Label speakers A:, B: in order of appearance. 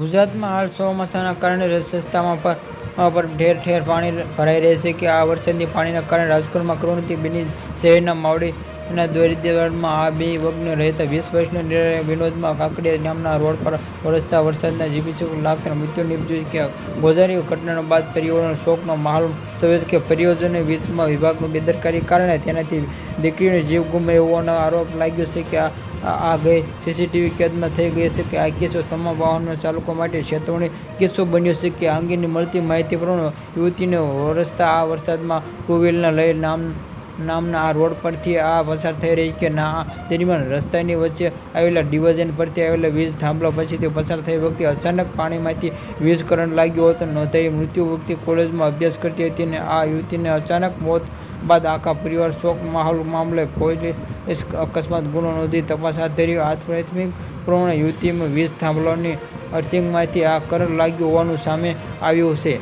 A: ગુજરાતમાં હાલ ચોમાસાના કારણે રસ્તામાં પર પર ઠેર ઠેર પાણી ભરાઈ રહે છે કે આ વરસાદની પાણીના કારણે રાજકોટમાં કરુણથી બની શહેરના માવડીના દોરીદેવાડમાં આ બે વગ્ન રહેતા વીસ વર્ષના વિનોદમાં કાંકડિયા નામના રોડ પર વરસતા વરસાદના જીવીચુક લાખના મૃત્યુ નિપજ્યું કે ગોઝારી ઘટના બાદ પરિવારનો શોકનો માહોલ સર્જાયો કે પરિયોજને વીજમાં વિભાગની બેદરકારી કારણે તેનાથી દીકરીનો જીવ ગુમાવ્યો હોવાનો આરોપ લાગ્યો છે કે આ ગઈ સીસીટીવી કેદમાં થઈ ગઈ છે કે આ કેસો તમામ વાહનો ચાલકો માટે ચેતવણી કેસો બન્યો છે કે અંગેની મળતી માહિતી પ્રમાણે યુવતીને વરસતા આ વરસાદમાં ટુ વ્હીલના લઈ નામ નામના આ રોડ પરથી આ પસાર થઈ રહી કે ના, દરમિયાન રસ્તાની વચ્ચે આવેલા ડિવિઝન પરથી આવેલા વીજ થાંભલા પછી તે પસાર થઈ વખતે અચાનક પાણીમાંથી વીજ કરંટ લાગ્યો હતો. નોંધાઈ મૃત્યુ વખતે કોલેજમાં અભ્યાસ કરતી હતી અને આ યુવતીને અચાનક મોત બાદ આખા પરિવાર શોક માહોલ મામલે પોલીસ અકસ્માત ગુનો નોંધી તપાસ હાથ ધરી. આ પ્રાથમિક પ્રમાણે યુવતીમાં વીજ થાંભલાની અર્થિંગમાંથી આ કરંટ લાગ્યો હોવાનું સામે આવ્યું છે.